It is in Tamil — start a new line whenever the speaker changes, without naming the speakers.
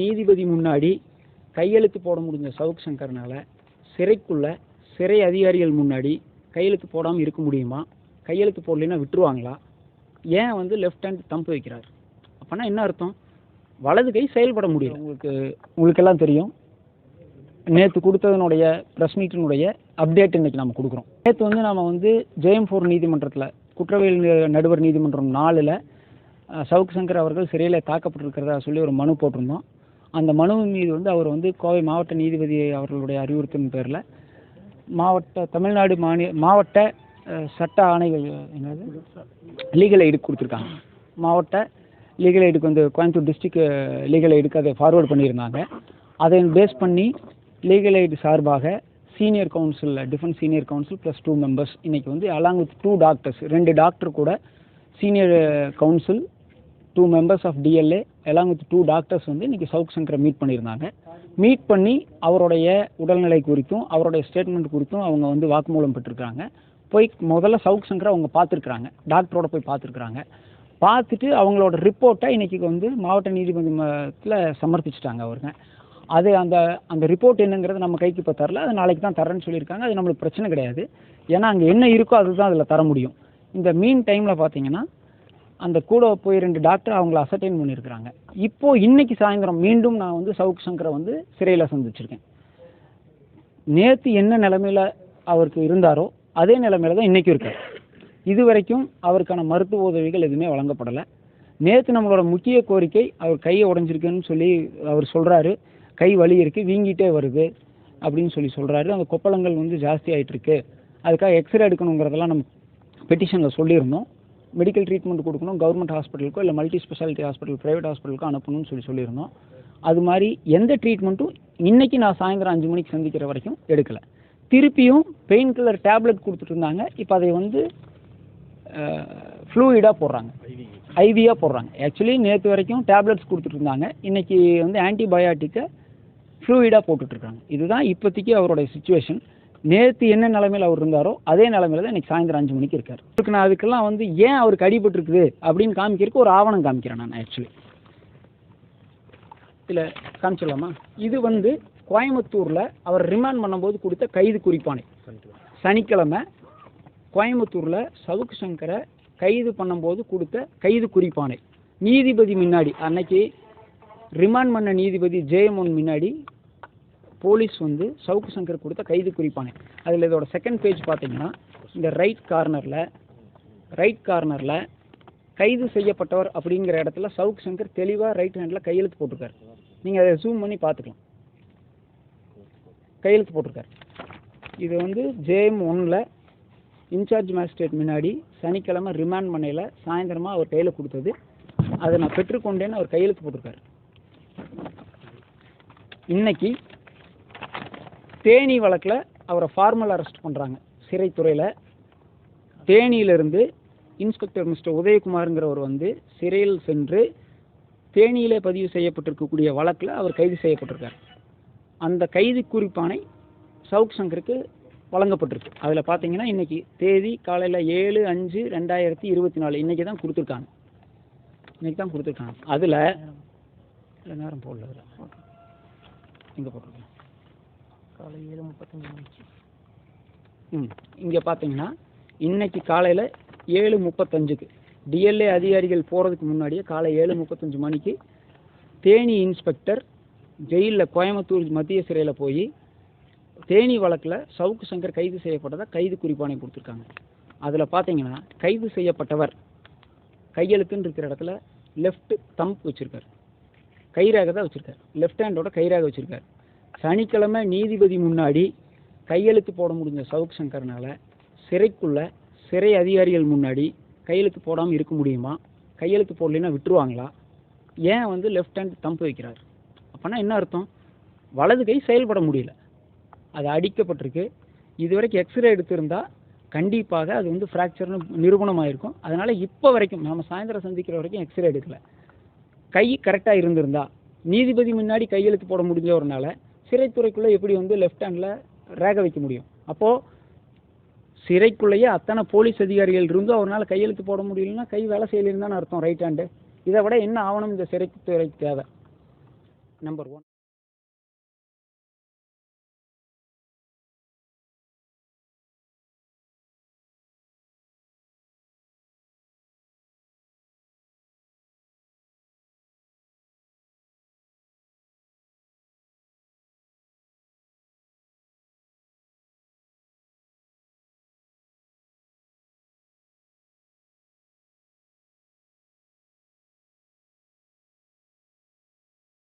நீதிபதி முன்னாடி கையெழுத்து போட முடிஞ்ச சவுக் சங்கர்னால சிறைக்குள்ள சிறை அதிகாரிகள் முன்னாடி கையெழுத்து போடாமல் இருக்க முடியுமா? கையெழுத்து போடலைன்னா விட்டுருவாங்களா? ஏன் வந்து லெஃப்ட் ஹேண்ட் தம்பு வைக்கிறார்? அப்போனா என்ன அர்த்தம்? வலது கை செயல்பட முடியும் உங்களுக்கு உங்களுக்கெல்லாம் தெரியும். நேற்று கொடுத்ததனுடைய ப்ரெஸ் மீட்டினுடைய அப்டேட் இன்னைக்கு நம்ம கொடுக்குறோம். நேற்று வந்து நம்ம வந்து ஜெயம் ஃபோர் நீதிமன்றத்தில் குற்றவியல் நடுவர் நீதிமன்றம் நாலில் சவுக் சங்கர் அவர்கள் சிறையில் தாக்கப்பட்டிருக்கிறதா சொல்லி ஒரு மனு போட்டிருந்தோம். அந்த மனு மீது வந்து அவர் வந்து கோவை மாவட்ட நீதிபதி அவர்களுடைய அறிவுறுத்தின் பேரில் மாவட்ட தமிழ்நாடு மாநில மாவட்ட சட்ட ஆணைகள் என்னது? லீகல் எய்டு கொடுத்துருக்காங்க. மாவட்ட லீகல் எய்டுக்கு வந்து கோயம்புத்தூர் டிஸ்ட்ரிக்ட் லீகல் எய்டுக்கு அதை ஃபார்வேர்ட் பண்ணியிருந்தாங்க. அதை பேஸ் பண்ணி லீகல் எய்டு சார்பாக சீனியர் கவுன்சிலில் defence senior counsel plus two members இன்றைக்கி வந்து அலாங் வித் டூ டாக்டர்ஸ் ரெண்டு டாக்டர் கூட senior counsel two members of DLA along with two doctors வந்து இன்றைக்கி சவுக் சங்கரை மீட் பண்ணியிருந்தாங்க. மீட் பண்ணி அவருடைய உடல்நிலை குறித்தும் அவருடைய ஸ்டேட்மெண்ட் குறித்தும் அவங்க வந்து வாக்குமூலம் பெற்றிருக்காங்க போய் முதல்ல சவுக் சங்கரை அவங்க பார்த்துருக்குறாங்க. டாக்டரோட போய் பார்த்துருக்குறாங்க. பார்த்துட்டு அவங்களோட ரிப்போர்ட்டை இன்றைக்கி வந்து மாவட்ட நீதிமன்றத்தில் சமர்ப்பிச்சிட்டாங்க அவருங்க. அது அந்த அந்த ரிப்போர்ட் என்னங்கிறது நம்ம கைக்கு இப்போ தரல. அது நாளைக்கு தான் தரேன்னு சொல்லியிருக்காங்க. அது நம்மளுக்கு பிரச்சனை கிடையாது. ஏன்னா அங்கே என்ன இருக்கோ அதுதான் அதில் தர முடியும். இந்த மீன் டைமில் பார்த்தீங்கன்னா அந்த கூட போய் ரெண்டு டாக்டர் அவங்கள அசர்டைன் பண்ணியிருக்கிறாங்க. இப்போ இன்னைக்கு சாயந்தரம் மீண்டும் நான் வந்து சவுக் சங்கரை வந்து சிறையில் சந்திச்சிருக்கேன். நேற்று என்ன நிலமையில் அவருக்கு இருந்தாரோ அதே நிலமையில தான் இன்றைக்கும் இருக்கார். இது வரைக்கும் அவருக்கான மருத்துவ உதவிகள் எதுவுமே வழங்கப்படலை. நேற்று நம்மளோட முக்கிய கோரிக்கை அவர் கையை உடஞ்சிருக்குன்னு சொல்லி அவர் சொல்கிறாரு கை வலி இருக்குது வீங்கிட்டே வருது அப்படின்னு சொல்லி சொல்கிறாரு அந்த கொப்பளங்கள் வந்து ஜாஸ்தி ஆகிட்டுருக்கு அதுக்காக எக்ஸ்ரே எடுக்கணுங்கிறதெல்லாம் நம்ம பெட்டிஷனில் சொல்லியிருந்தோம். மெடிக்கல் ட்ரீட்மெண்ட் கொடுக்கணும் கவர்மெண்ட் ஹாஸ்பிட்டலுக்கோ இல்லை மல்டி ஸ்பெஷாலிட்டி ஹாஸ்பிட்டல் ப்ரைவேட் ஹாஸ்பிட்டலுக்கோ அனுப்பணும்னு சொல்லி சொல்லியிருந்தோம். அது மாதிரி எந்த ட்ரீட்மெண்ட்டும் இன்றைக்கி நான் சாயந்தரம் அஞ்சு மணிக்கு சந்திக்கிற வரைக்கும் எடுக்கலை. திருப்பியும் பெயின் கில்லர் டேப்லெட் கொடுத்துட்டு இருந்தாங்க. இப்போ அதை வந்து ஃப்ளூயிடாக போடுறாங்க. ஐவியாக போடுறாங்க. ஆக்சுவலி நேற்று வரைக்கும் டேப்லெட்ஸ் கொடுத்துட்டு இருந்தாங்க. இன்னைக்கு வந்து ஆன்டிபயாட்டிக்கை ஃப்ளூயிடாக போட்டுட்ருக்காங்க இதுதான் இப்போதைக்கு அவருடைய சுச்சுவேஷன் நேற்று என்ன நிலைமையில் அவர் இருந்தாரோ அதே நிலைமையில தான் இன்னைக்கு சாயந்தரம் அஞ்சு மணிக்கு இருக்கார். இதுக்கு நான் அதுக்கெல்லாம் வந்து ஏன் அவருக்கு அடிபட்டுருக்குது அப்படின்னு காமிக்கிறதுக்கு ஒரு ஆவணம் காமிக்கிறேன் நான் ஆக்சுவலி இதில் காமிச்சிடலாமா? இது வந்து கோயம்புத்தூரில் அவர் ரிமாண்ட் பண்ணும்போது கொடுத்த கைது குறிப்பானை சனிக்கிழமை கோயம்புத்தூரில் சவுக்கு சங்கரை கைது பண்ணும்போது கொடுத்த கைது குறிப்பானை நீதிபதி முன்னாடி அன்னைக்கு ரிமாண்ட் பண்ண நீதிபதி ஜெயமோன் முன்னாடி போலீஸ் வந்து சவுக்கு சங்கர் கொடுத்த கைது குறிப்பானே. அதில் இதோட செகண்ட் பேஜ் பார்த்தீங்கன்னா இந்த ரைட் கார்னரில் ரைட் கார்னரில் கைது செய்யப்பட்டவர் அப்படிங்கிற இடத்துல சவுக்கு சங்கர் தெளிவாக ரைட் ஹேண்டில் கையெழுத்து போட்டிருக்காரு. நீங்கள் அதை ஜூம் பண்ணி பார்த்துக்கலாம். கையெழுத்து போட்டிருக்காரு. இது வந்து ஜேஎம் ஒன்னில் இன்சார்ஜ் மேஜிஸ்ட்ரேட் முன்னாடி சனிக்கிழமை ரிமாண்ட் பண்ணையில் சாயந்தரமாக அவர் கையில் கொடுத்தது. அதை நான் பெற்றுக்கொண்டேன்னு அவர் கையெழுத்து போட்டிருக்காரு. இன்னைக்கு தேனி வழக்கில் அவரை ஃபார்மல் அரெஸ்ட் பண்ணுறாங்க சிறைத்துறையில். தேனியிலிருந்து இன்ஸ்பெக்டர் மிஸ்டர் உதயகுமாருங்கிறவர் வந்து சிறையில் சென்று தேனியிலே பதிவு செய்யப்பட்டிருக்கக்கூடிய வழக்கில் அவர் கைது செய்யப்பட்டிருக்கார். அந்த கைது குறிப்பானை சவுக் சங்கருக்கு வழங்கப்பட்டிருக்கு. அதில் பார்த்தீங்கன்னா இன்னைக்கு தேதி காலையில் ஏழு அஞ்சு ரெண்டாயிரத்தி இருபத்தி நாலு இன்னைக்கு தான் கொடுத்துருக்காங்க. இன்னைக்கு தான் கொடுத்துருக்காங்க. அதில் நேரம். போடல இங்கே போட்டிருக்கேன்
காலை ஏழு முப்பத்தஞ்சு மணிக்கு.
ம். இங்கே பார்த்தீங்கன்னா இன்னைக்கு காலையில் ஏழு முப்பத்தஞ்சுக்கு. டிஎல்ஏ அதிகாரிகள் போகிறதுக்கு முன்னாடியே காலை ஏழு முப்பத்தஞ்சு மணிக்கு தேனி இன்ஸ்பெக்டர் ஜெயிலில் கோயம்புத்தூர் மத்திய சிறையில் போய் தேனி வழக்கில் சவுக்கு சங்கர் கைது செய்யப்பட்டதை கைது குறிப்பானை கொடுத்துருக்காங்க. அதில் பார்த்தீங்கன்னா கைது செய்யப்பட்டவர் கையெழுத்துன்னு இருக்கிற இடத்துல லெஃப்ட் தம்ப் வச்சுருக்கார். கைராக தான் வச்சுருக்கார். லெஃப்ட் ஹேண்டோட கைராக வச்சுருக்கார். சனிக்கிழமை நீதிபதி முன்னாடி கையெழுத்து போட முடிஞ்ச சவுக் சங்கர்னால் சிறைக்குள்ள சிறை அதிகாரிகள் முன்னாடி கையெழுத்து போடாமல் இருக்க முடியுமா? கையெழுத்து போடலைன்னா விட்டுருவாங்களா? ஏன் வந்து லெஃப்ட் ஹேண்ட் தம்பு வைக்கிறார்? அப்போனா என்ன அர்த்தம்? வலது கை செயல்பட முடியல. அது அடிக்கப்பட்டிருக்கு. இது வரைக்கும் எக்ஸ்ரே எடுத்திருந்தா கண்டிப்பாக அது வந்து ஃப்ராக்சர்னு நிரூபணமாயிருக்கும். அதனால் இப்போ வரைக்கும் நம்ம சாயந்தரம் சந்திக்கிற வரைக்கும் எக்ஸ்ரே எடுக்கல. கை கரெக்டாக இருந்திருந்தா நீதிபதி முன்னாடி கையெழுத்து போட முடிஞ்சவர்னால சிறைத்துறைக்குள்ளே எப்படி வந்து லெஃப்ட் ஹேண்டில் ரேக வைக்க முடியும்? அப்போது சிறைக்குள்ளேயே அத்தனை போலீஸ் அதிகாரிகள் இருந்தும் அவரால் கையெழுத்து போட முடியலன்னா கை வேலை செய்யலைன்னு தானே அர்த்தம் ரைட் ஹேண்டு இதை விட என்ன ஆவணம் இந்த சிறைத்துறைக்கு தேவை? Number one